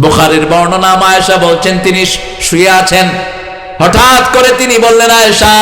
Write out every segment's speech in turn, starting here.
বুখারের বর্ণনা মায়েশা বলছেন, তিনি শুয়ে আছেন। হঠাৎ করে তিনি বললেন, আয়েশা,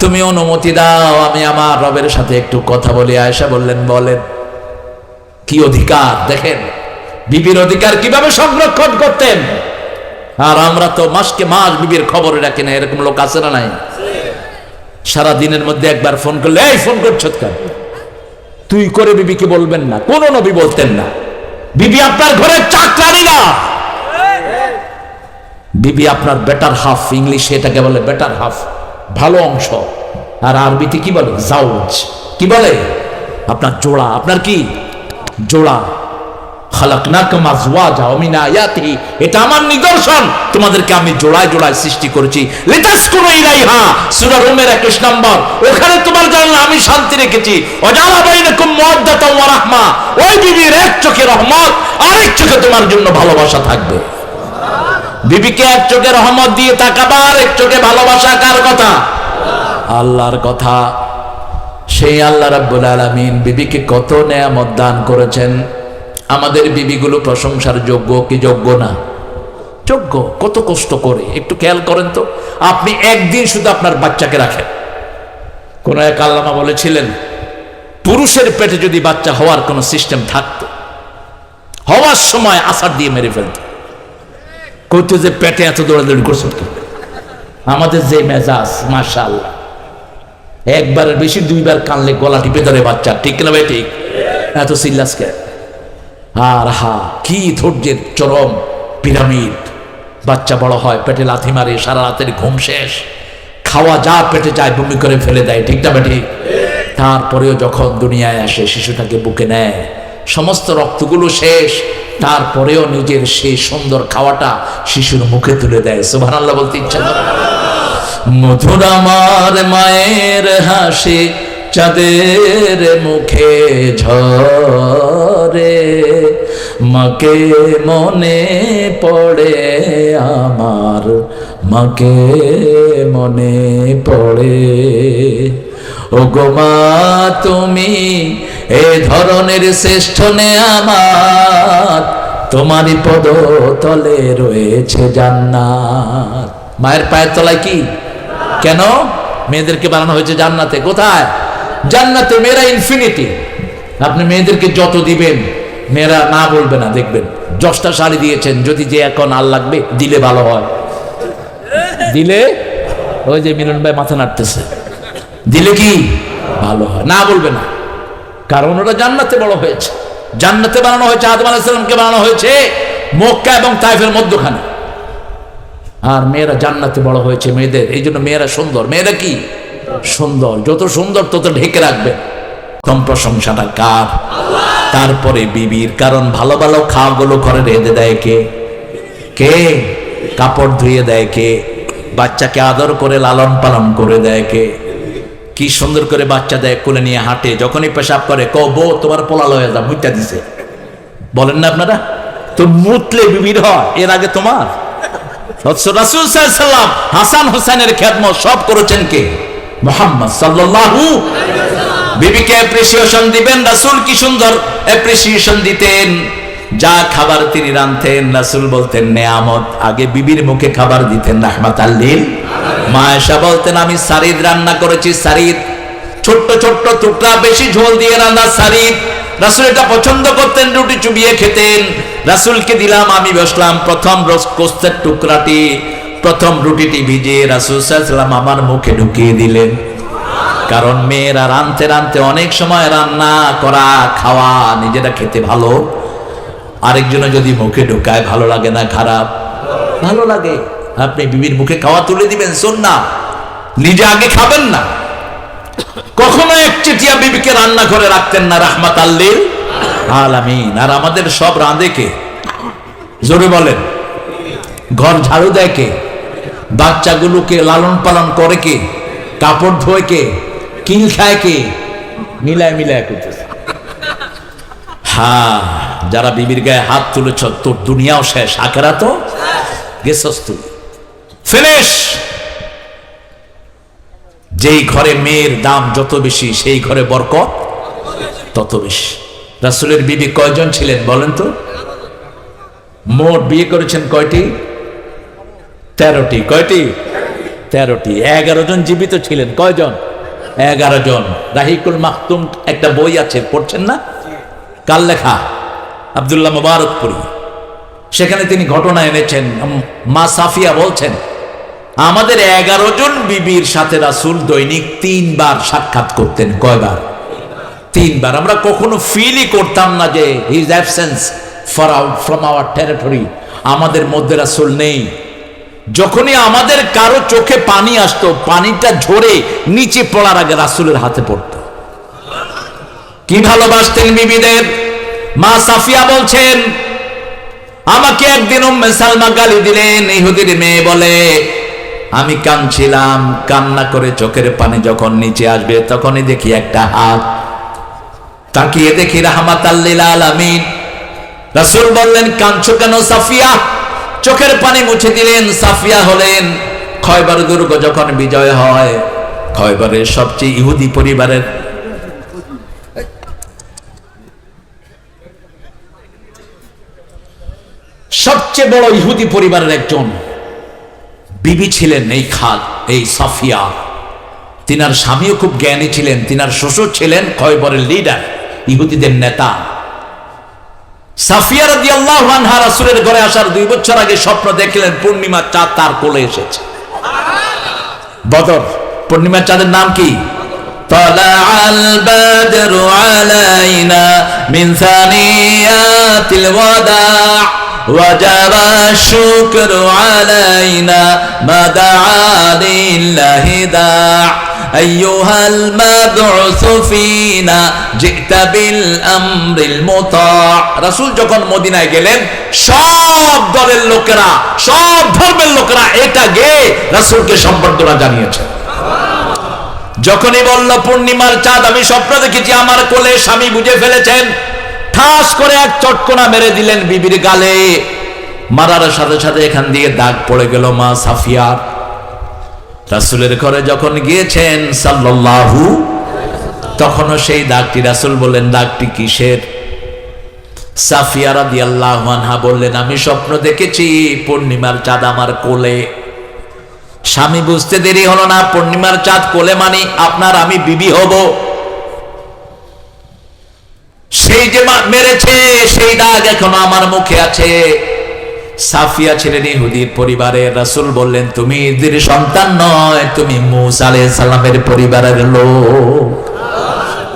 তুমি অনুমতি দাও, আমি আমার রবের সাথে একটু কথা বলি। আয়েশা বললেন, বলেন, কি অধিকার? দেখেন, বিবির অধিকার কীভাবে সংরক্ষণ করতেন? আর আমরা তো মাসকে মাস বিবির খবর রাখি না, এরকম লোক আছে না নাই? সারা দিনের মধ্যে একবার ফোন করলে, এই, ফোন করছ তুই করে বিবিকে বলবেন না, কোন নবী বলতেন না। বিবি আপনার ঘরে চাকরানি না। বিবি আপনার বেটার হাফ ইংলিশে এটাকে বলে বেটার হাফ ভালো অংশ। আর আরবিতে কি বলে? জাউজ কি বলে? আপনার জোড়া, আপনার কি? জোড়া। এটা আমার নিদর্শন। তোমাদেরকে আমি জোড়ায় জোড়ায় সৃষ্টি করেছি। লিতাসকুনু ইলাইহা। সূরা রুমের 21 নম্বর। ওখানে তোমার শান্তি রেখেছি। আরেক চোখে তোমার জন্য ভালোবাসা থাকবে। বিবিকে এক চোখে রহমত দিয়ে তাকাবা, আর এক চোখে ভালোবাসা কার কথা? আল্লাহর কথা। সেই আল্লাহ রাব্বুল আলামিন বিবিকে কত নেয়ামত দান করেছেন। আমাদের বিবিগুলো প্রশংসার যোগ্য কি যোগ্য না? যোগ্য, কত কষ্ট করে। একটু খেয়াল করেন তো। আপনি একদিন শুধু আপনার বাচ্চাকে রাখেন। কোন এক আল্লামা বলেছিলেন, পুরুষের পেটে যদি বাচ্চা হওয়ার কোনো সিস্টেম থাকতো, হওয়ার সময় আসার দিয়ে মেরে ফেলত। করতে যে পেটে এত দৌড়াদৌড়ি করছে আমাদের যে মেজাজ আল্লাহ একবারের বেশি দুইবার কানলে গলা টিপে ধরে বাচ্চা, ঠিক না ভাই? ঠিক। এত সিল্লাসকে আর হা, কি ধৈর্যের চরম পিরামিড। বাচ্চা বড় হয়, পেটে লাথি মারে, সারা রাতের ঘুম শেষ। খাওয়া যা পেটে যায় বমি করে ফেলে দেয়, ঠিক না বেটি? তারপরেও যখন দুনিয়ায় আসে, শিশুটাকে বুকে নেয়, সমস্ত রক্তগুলো শেষ। তারপরেও নিজের সেই সুন্দর খাওয়াটা শিশুর মুখে তুলে দেয়। সুভান আল্লাহ বলতে ইচ্ছা করে। মধুর আমার মায়ের হাসি চাঁদের মুখে ঝরে, মাকে মনে পড়ে আমার, মাকে মনে পড়ে। ও গো মা, তুমি এ ধরনের শ্রেষ্ঠ নে আমার তোমারই পদ তলে রয়েছে জান্নাত। মায়ের পায়ের তলায় কি? কেন? মেয়েদেরকে বানানো হয়েছে জান্নাতে। কোথায়? জান্নাতে মেয়েরা ইনফিনিটি আপনি মেয়েদেরকে যত দিবেন, মেয়েরা না বলবে না, দেখবেন। দশটা শাড়ি দিয়েছেন, যদি যে এখন আর লাগবে, দিলে ভালো হয়। দিলে ওই যে মিলন ভাই মাথা নাড়তেছে। দিলে কি? ভালো হয়। না বলবে না। কারণ ওটা জান্নাতে বড় হয়েছে। জান্নাতে বানানো হয়েছে, আদম আলাইসালামকে বানানো হয়েছে, মক্কা এবং তাইফের মধ্যখানে। আর মেয়েরা জান্নাতে বড় হয়েছে, মেয়েদের। এই জন্য মেয়েরা সুন্দর। মেয়েরা কি? সুন্দর, যত সুন্দর তত ঢেকে রাখবে। কম প্রশংসাটা কার? তারপরে বিবির, কারণ ভালো ভালো খাওয়াগুলো ঘরে রেঁধে দেয় কে? কে? কাপড় ধুয়ে দেয় কে? বাচ্চাকে আদর করে লালন পালন করে দেয় কে? কি সুন্দর করে বাচ্চা দেয়, কোলে নিয়ে হাঁটে, যখনই পেশাব করে কো বউ তোমার পোলাল হয়ে যা মুইটা দিছে। বলেন না আপনারা? তো মুতলে বিবির হয়, এর আগে তোমার? হাসান হোসেনের খেদমত সব করেছেন কে? মোহাম্মদ সাল্লাল্লাহু বিবিকে অ্যাপ্রিসিয়েশন দিবেন, রাসূল কি সুন্দর অ্যাপ্রিসিয়েশন দিতেন। যা খাবার তিনি রাঁধতেন, রাসূল বলতেন, নেয়ামত। আগে বিবির মুখে খাবার দিতেন রাহমাত আল্লিল মায়েশা বলতেন, আমি সারিদ রান্না করেছি, সারিদ। ছোট্ট ছোট্ট টুকরা, বেশি ঝোল দিয়ে রান্না সারিদ। রাসূল এটা পছন্দ করতেন, রুটি চুবিয়ে খেতেন। রাসূলকে দিলাম, আমি বসলাম, প্রথম কোস্তের টুকরাটি। প্রথম রুটিটি ভিজিয়ে রাসূল সাল্লাম আমার মুখে ঢুকিয়ে দিলেন। কারণ মেয়েরা রানতে রানতে অনেক সময় রান্না করা খাওয়া নিজেরা খেতে ভালো। আরেকজনে যদি মুখে ঢুকায় ভালো লাগে না খারাপ? ভালো লাগে। আপনি বিবির মুখে খাওয়া তুলে দিবেন শোন না নিজে আগে খাবেন না। কখনো এক চেটিয়া বিবিকে রান্না করে রাখতেন না রাহমাত আল্লিল আলামিন। আর আমাদের সব রাঁধে কে? জোরে বলেন। ঘর ঝাড়ু দেয় কে? বাচ্চাগুলোকে লালন পালন করে কে? কাপড় ধোয় কে? কিল খায় কে? মিলায় মিলায় করতেছে। হ্যাঁ যারা বিবির গায়ে হাত তুলেছ, তোর দুনিয়াও শেষ আখেরা তো তুই। যেই ঘরে মেয়ের দাম যত বেশি, সেই ঘরে বরকত তত বেশি। রাসুলের বিবি কয়জন ছিলেন বলেন তো? মোট বিয়ে করেছেন কয়টি? তেরোটি, কয়টি? তেরোটি। এগারো জন জীবিত ছিলেন, কয়জন? এগারো জন। রাহিকুল মাহতুম একটা বই আছে, পড়ছেন না? কাল লেখা? আবদুল্লাহ মুবারকপুরি। সেখানে তিনি ঘটনা এনেছেন মা সাফিয়া বলছেন, আমাদের এগারো জন বিবির সাথে রাসুল দৈনিক তিনবার সাক্ষাৎ করতেন। কয়বার? তিনবার। আমরা কখনো ফিলই করতাম না যে his absence for out from our territory আমাদের মধ্যে রাসুল নেই। যখনই আমাদের কারও চোখে পানি আসতো, পানিটা ঝরে নিচে পড়ার আগে রাসুলের হাতে পড়তো। কি ভালোবাসতেন বিবিদের? মা সাফিয়া বলছেন, আমাকে একদিন সালমা গালি দিলেন। ইহুদির মেয়ে বলে, আমি কাঁদছিলাম, কান্না করে চোখের পানি যখন নিচে আসবে তখনই দেখি একটা হাত। তাকিয়ে দেখি রাহমাত আল্লিল আলামিন। রাসূল বললেন, কাঁদছো কেন সাফিয়া? চোখের পানি মুছে দিলেন, সাফিয়া হলেন। খয়বার দুর্গ যখন বিজয় হয়, খয়বারের সবচেয়ে ইহুদি পরিবারের সবচেয়ে বড় ইহুদি পরিবারের একজন বিবি ছিলেন এই খাল, এই সাফিয়া। তিনার স্বামীও খুব জ্ঞানী ছিলেন, তিনার শ্বশুর ছিলেন খয়বরের লিডার ইহুদিদের নেতা। সাফিয়া রাদি আল্লাহ আনহা রাসূলের ঘরে আসার দুই বছর আগে স্বপ্ন দেখলেন পূর্ণিমার চাঁদ তার কোলে এসেছে বদর পূর্ণিমার চাঁদের নাম কি طلع البدر علينا من ثنيات الوداع وجب الشكر علينا ما دعا لله داع أيها المبعوث فينا جئت بالأمر المطاع রাসূল যখন মদিনায় গেলেন সব দলের লোকেরা সব ধর্মের লোকেরা এটা গে রাসূলকে সম্বর্ধনা জানিয়েছে যখনই বলল পূর্ণিমার চাঁদ আমি স্বপ্ন দেখেছি আমার কোলে স্বামী বুঝে ফেলেছেন ঠাস করে এক চটকোনা মেরে দিলেন বিবির গালে মারার সাথে সাথে এখান দিয়ে দাগ পড়ে গেল মা সাফিয়ার রাসুলের ঘরে যখন গিয়েছেন সাল্লাল্লাহু, তখনও সেই দাগটি, রাসুল বললেন, দাগটি কিসের? সাফিয়া রাদিয়াল্লাহু বললেন, আমি স্বপ্ন দেখেছি পূর্ণিমার চাঁদ আমার কোলে। স্বামী বুঝতে দেরি হলো না, পূর্ণিমার চাঁদ কোলে মানি আপনার আমি বিবি হব। সেই যে মেরেছে, সেই দাগ এখনও আমার মুখে আছে। সাফিয়া ছিলেন ইহুদির পরিবারের রাসূল বললেন, তুমি ইহুদির সন্তান নয়, তুমি মুসা আলাইহিস সালামের পরিবারের লোক।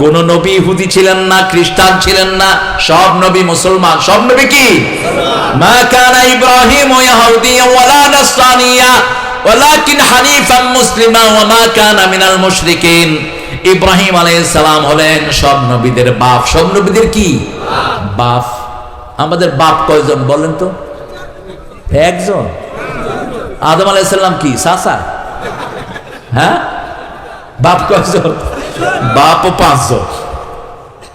কোন নবী ইহুদি ছিলেন না, খ্রিস্টান ছিলেন না, সব নবী মুসলমান। সব নবী কি? ইব্রাহিম ইয়াহুদিয়া ওয়ালা নাসরানিয়া, ওয়ালাকিন হানিফাম মুসলিমা ওয়া মিনাল মুশরিকিন। ইব্রাহিম আলাইহিস সালাম হলেন সব নবীদের বাপ। সব নবীদের কি? বাপ। আমাদের বাপ কয়জন বলেন তো? একজন। আদম আলাইহিস সালাম কি সাসা হ্যাঁ? বাপ কয়জন? বাপ পাঁচজন।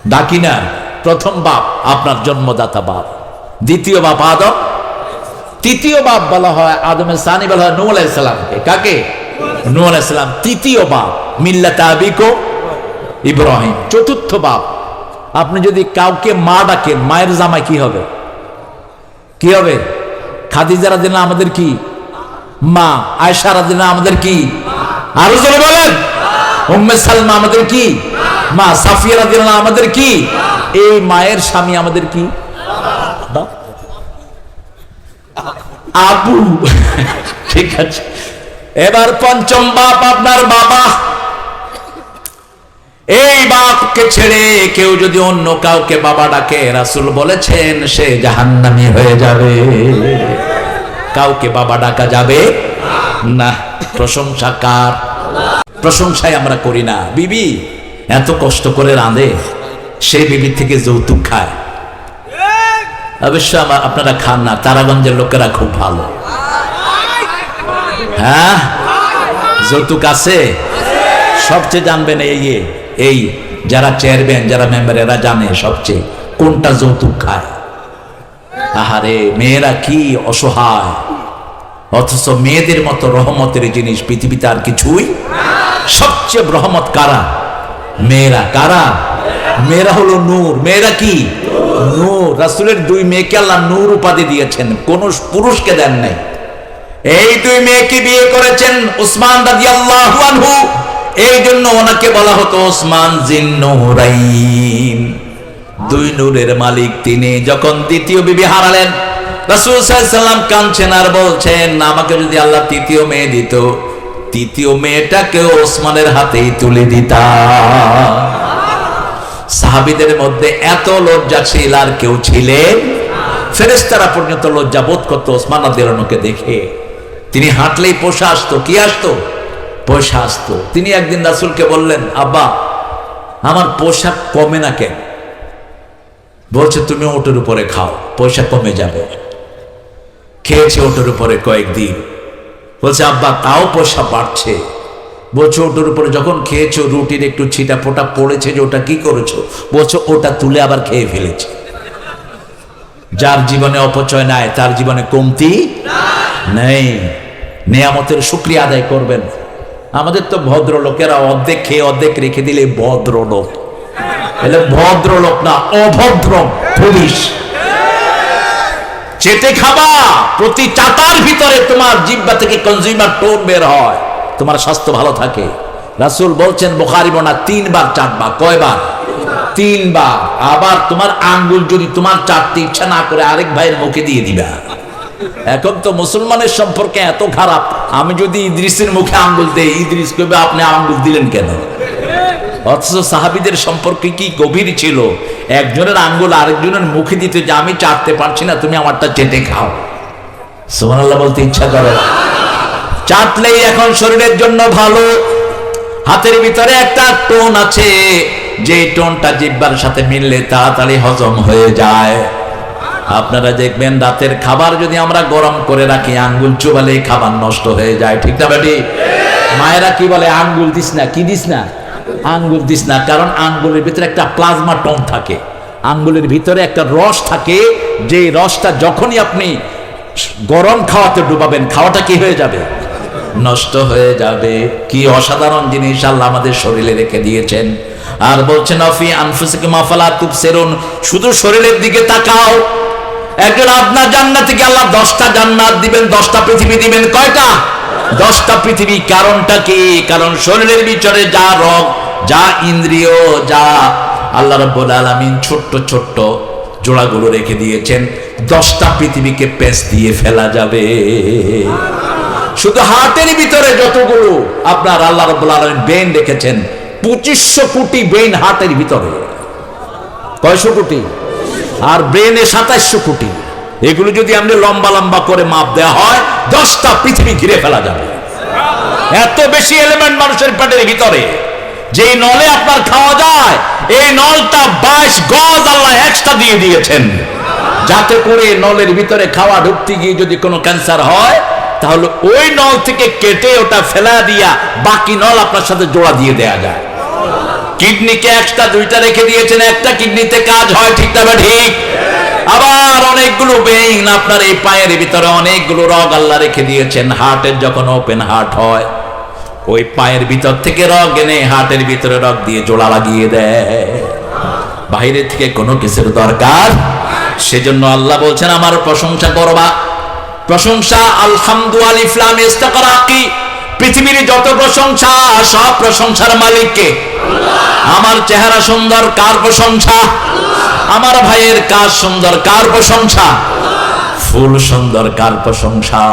ডাকি না, প্রথম বাপ, আপনার জন্মদাতা বাপ। দ্বিতীয় বাপ আদম। তৃতীয় বাপ বলা হয় আদমের সানি, বলা হয় নূহ আলাইসালামকে কাকে? নূহ আলাইসালাম তৃতীয় বাপ, মিল্লাত আবিকো ইব্রাহিম। চতুর্থ বাপ। আপনি যদি কাউকে মা ডাকেন, মায়ের জামাই কি হবে? কি হবে? খাদিজারা দিন আমাদের কি? মা আয়সারা দিন আমাদের কি? আরও জোরে বলেন। সালমা আমাদের কি? মা সাফিয়া রাদিয়াল্লাহু আমাদের কি? এই মায়ের স্বামী আমাদের কি? আবু। ঠিক আছে। এবার পঞ্চম বাপ আপনার বাবা। এই বাপকে ছেড়ে কেউ যদি অন্য কাউকে বাবা ডাকে, রাসুল বলেছেন, সে জাহান্নামী হয়ে যাবে। কাউকে বাবা ডাকা যাবে? না। প্রশংসা কার? প্রশংসায় আমরা করি না। বিবি, এত কষ্ট করে রাঁধে। সেই বিবির থেকে যৌতুক খায়। অবশ্য আপনারা খান না। তারাগঞ্জের লোকেরা খুব ভালো। হ্যাঁ? যৌতুক আছে? সবচেয়ে জানবেন এই এই যারা চেয়ারম্যান যারা মেম্বার এরা জানে সবচেয়ে কোনটা যৌতুক খায়। আহারে, মেয়েরা কি অসহায়? অথচ মেয়েদের মতো রহমতের জিনিস পৃথিবীতে আর কিছুই সবচেয়ে রহমত কারা? মেয়েরা কারা? মেয়েরা হলো নূর। মেয়েরা কি? নূর। রাসূলের দুই মেয়েকে আল্লাহ নূর উপাধি দিয়েছেন। কোন পুরুষকে দেন নাই। এই দুই মেয়েকে বিয়ে করেছেন উসমান রাদিয়াল্লাহু আনহু। এই জন্য ওনাকে বলা হতো ওসমান জিন্নুরাইন দুই নূরের মালিক তিনি। যখন দ্বিতীয় বিবি হারালেন, রাসূল সাল্লাম কাঁদছেন আর বলছেন আমাকে যদি আল্লাহ তৃতীয় মেয়ে দিত, তৃতীয় মেয়েটাকে ওসমানের হাতেই তুলে দিতাম। সাহাবিদের মধ্যে এত লজ্জাশীল আর কেউ ছিলেন ফেরেস্তারা পর্যন্ত লজ্জা বোধ করতো ওসমান আদিলকে দেখে। তিনি হাঁটলেই পোষা আসতো, কি আসতো? পয়সা আসতো। তিনি একদিন রাসুলকে বললেন, আব্বা, আমার পোশাক কমে না কেন? বলছে, তুমি ওটের উপরে খাও, পয়সা কমে যাবে। খেয়েছে ওটের উপরে কয়েকদিন। বলছে, আব্বা, তাও পয়সা বাড়ছে। বলছো, ওটার উপরে যখন খেয়েছো, রুটির একটু ছিটা ফোটা পড়েছে যে ওটা কি করেছ? বলছো, ওটা তুলে আবার খেয়ে ফেলেছে। যার জীবনে অপচয় নাই, তার জীবনে কমতি নেই। নেয়ামতের শুক্রিয়া আদায় করবেন। আমাদের তো ভদ্রলোকেরা অর্ধেক খেয়ে অর্ধেক রেখে দিলে ভদ্রলোক। এলে ভদ্রলোক না অভদ্র পুলিশ। চেটে খাবা, প্রতি চাটার ভিতরে তোমার জিব্বা থেকে কনজিউমার টোন বের হয়, তোমার স্বাস্থ্য ভালো থাকে। রাসূল বলছেন, বোখারি বনা তিনবার চাটবা কয়বার? তিনবার। আবার তোমার আঙ্গুল যদি তোমার চাটতে ইচ্ছা না করে আরেক ভাইয়ের মুখে দিয়ে দিবা। এখন তো মুসলমানের সম্পর্কে এত খারাপ, আমি যদি ইদ্রিসের মুখে আঙ্গুল দেই, ইদ্রিস কবে আপনি আঙ্গুল দিলেন কেন? অথচ সাহাবিদের সম্পর্কে কি গভীর ছিল? একজনের আঙ্গুল আরেকজনের মুখে দিতে যে আমি চাটতে পারছি না, তুমি আমারটা চেটে খাও। সুবহানাল্লাহ বলতে ইচ্ছা করে। চাটলেই এখন শরীরের জন্য ভালো। হাতের ভিতরে একটা টোন আছে। যে টোনটা জিব্বার সাথে মিললে তাড়াতাড়ি হজম হয়ে যায়। আপনারা দেখবেন রাতের খাবার যদি আমরা গরম করে রাখি, আঙ্গুল চুবালে খাবার নষ্ট হয়ে যায়। ঠিক না বেটি? মায়েরা কি বলে, আঙ্গুল দিস না, কি দিস না? আঙ্গুল দিস না, কারণ আঙ্গুলের ভিতরে একটা প্লাজমা টোন থাকে। আঙ্গুলের ভিতরে একটা রস থাকে যে রসটা যখনই আপনি গরম খাওয়াতে ডুবাবেন, খাওয়াটা কি হয়ে যাবে? নষ্ট হয়ে যাবে। কি অসাধারণ জিনিস আল্লাহ আমাদের শরীরে রেখে দিয়েছেন। আর বলছেন, অফি আনফুসিকে মাফালা তুবসেরুন শুধু শরীরের দিকে তাকাও। একজন আপনার জান্নাত থেকে আল্লাহ দশটা জান্নাত দিবেন, দশটা পৃথিবী দিবেন। কয়টা? দশটা পৃথিবী। কারণটা কি? কারণ শরীরের ভিতরে যা রোগ যা ইন্দ্রিয়, যা আল্লাহ রব্বুল আলামিন ছোট্ট ছোট্ট জোড়াগুলো রেখে দিয়েছেন, দশটা পৃথিবীকে পেঁচ দিয়ে ফেলা যাবে। শুধু হাতের ভিতরে যতগুলো আপনার আল্লাহ রব্বুল আলামিন বেন রেখেছেন, পঁচিশশো কোটি বেন হার্টের ভিতরে। কয়শো কোটি? আর ব্রেনে সাতাইশশো কোটি। এগুলো যদি আমরা লম্বা লম্বা করে মাপ দেওয়া হয়, দশটা পৃথিবী ঘিরে ফেলা যাবে। এত বেশি এলিমেন্ট মানুষের পেটের ভিতরে। যে নলে আপনার খাওয়া যায়, এই নলটা বাইশ গজ আল্লাহ এক্সট্রা দিয়ে দিয়েছেন। যাতে করে নলের ভিতরে খাওয়া ঢুকতে গিয়ে যদি কোনো ক্যান্সার হয়, তাহলে ওই নল থেকে কেটে ওটা ফেলা দিয়া বাকি নল আপনার সাথে জোড়া দিয়ে দেয়া যায়। কিডনিকে একটা দুইটা রেখে দিয়েছেন, একটা কিডনিতে কাজ হয়, ঠিক না ঠিক? আবার অনেকগুলো বেইন আপনার এই পায়ের ভিতরে অনেকগুলো রগ আল্লাহ রেখে দিয়েছেন হার্টের যখন ওপেন হার্ট হয় ওই পায়ের ভিতর থেকে রগ এনে হার্টের ভিতরে রগ দিয়ে জোড়া লাগিয়ে দেয় বাইরে থেকে কোনো কিছুর দরকার? সেজন্য আল্লাহ বলছেন, আমার প্রশংসা করবা। প্রশংসা, আলহামদু আলিফলাম ইস্তাকরাকি। পৃথিবীর যত প্রশংসা, সব প্রশংসার মালিককে। আমার চেহারা সুন্দর, কার প্রশংসা? আমার ভাইয়ের কাজ সুন্দর, কার প্রশংসা? ফুল সুন্দর কার প্রশংসা?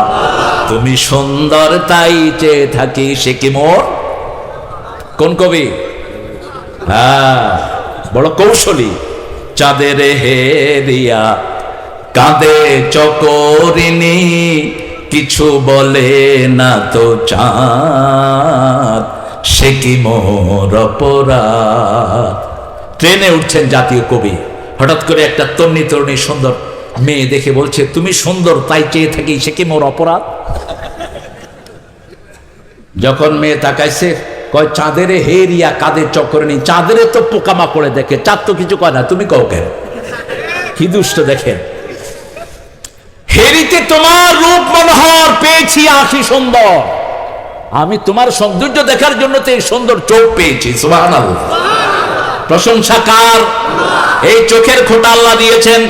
তুমি সুন্দর তাই চেয়ে থাকি, সে কি মোর? কোন কবি? হ্যাঁ বড় কৌশলী। চাঁদের হেরিয়া কাঁদে চকরিনি কিছু বলে না তো চাঁদ, সে কি মোর অপরাধ? ট্রেনে উঠছেন জাতীয় কবি। হঠাৎ করে একটা তন্নি তরুণী সুন্দর মেয়ে দেখে বলছে তুমি সুন্দর তাই চেয়ে থাকি সে কি মোর অপরাধ? যখন মেয়ে তাকাইছে কয় চাঁদের হেরিয়া কাদের চক্করে নেই? চাঁদের তো পোকামাকড়ে দেখে চাঁদ তো কিছু কয় না তুমি কও কেন? কি দুষ্ট দেখেন? হেরিতে তোমার রূপ মনোহর পেয়েছি আখি সুন্দর। আমি তোমার সৌন্দর্য দেখার জন্য তো এই সুন্দর চোখ পেয়েছি সুবহানাল্লাহ। প্রশংসা কার এই চোখের খোটা আল্লাহ দিয়েছেন।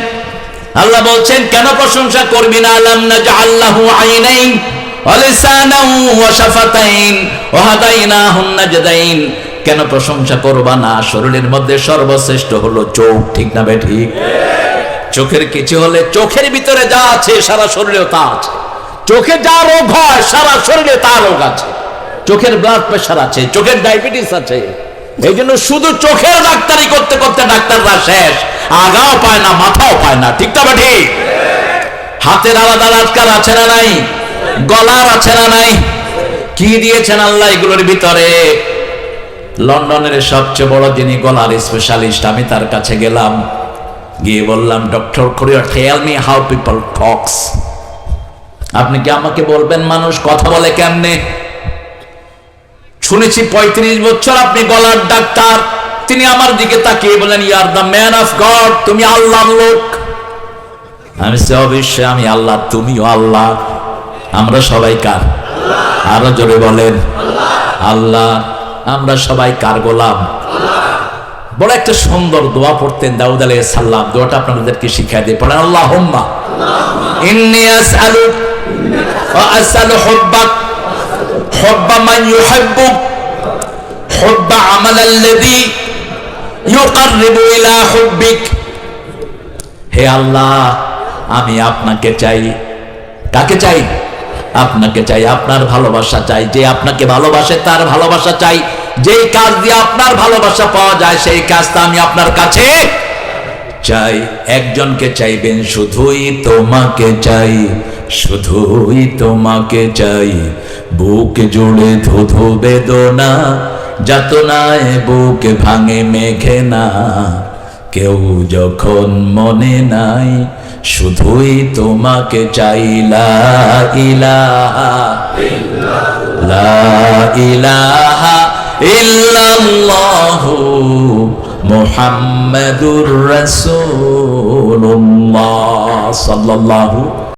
আল্লাহ বলছেন, কেন প্রশংসা করবি না? আলাম না আল্লাহু ওয়া হাদাইনাহুন নাজদাইন কেন প্রশংসা করবা না? শরীরের মধ্যে সর্বশ্রেষ্ঠ হলো চোখ, ঠিক না বে ঠিক? চোখের কিছু হলে চোখের ভিতরে যা আছে, সারা শরীরেও তা আছে। চোখে যা রোগ হয়, সারা শরীরে তা রোগ আছে। চোখের ব্লাড প্রেশার আছে, চোখের ডায়াবেটিস আছে। এই জন্য শুধু চোখের ডাক্তারি করতে করতে ডাক্তাররা শেষ। আগাও পায় না, মাথাও পায় না। ঠিক না ঠিক হাতের আলাদা আজকাল আছে না নাই? গলার আছে না নাই? কি দিয়েছেন আল্লাহ এগুলোর ভিতরে? লন্ডনের সবচেয়ে বড় যিনি গলার স্পেশালিস্ট আমি তার কাছে গেলাম। গিয়ে বললাম ডক্টর কোরিয়ার tell me how people talks আপনি কি আমাকে বলবেন, মানুষ কথা বলে কেমনে? শুনেছি পঁয়ত্রিশ বছর আপনি গলার ডাক্তার। তিনি আমার দিকে তাকিয়ে বলেন you're the man of God তুমি আল্লাহর লোক। আমি সে অবশ্যই, আমি আল্লাহ, তুমিও আল্লাহ। আমরা সবাই কার? আরও জোরে বলেন, আল্লাহ, আমরা সবাই কার গোলাম? বড় একটা সুন্দর দোয়া পড়তেন দাউদ আলাইহিস সালাম। দোয়াটা আপনাদেরকে শিখিয়ে দিয়ে পড়েন আল্লাহ হুম্মা ইন্নী আসআলু ওয়া আসআলু হুব্বাক। হুব্বা মান ইউহিব্বুক হুব্বা আমালাল্লাযী ইউকাররিবু ইলা হুব্বিক। হে আল্লাহ, আমি আপনাকে চাই। কাকে চাই? আপনাকে চাই আপনার ভালোবাসা চাই। যে আপনাকে ভালোবাসে তার ভালোবাসা চাই। যেই কাজ দিয়ে আপনার ভালোবাসা পাওয়া যায়, সেই কাজটা আমি আপনার কাছে চাই। একজনকে চাইবেন, শুধুই তোমাকে চাই। শুধুই তোমাকে চাই, বুক জুড়ে ধুধু বেদনা, যাতনায় বুক ভাঙে মেঘে না কেউ যখন মনে নাই, শুধুই তোমাকে চাইলা ইলাহা ইলাহা ইল্লাল্লাহু মুহাম্মাদুর রাসূলুল্লাহ সাল্লাল্লাহু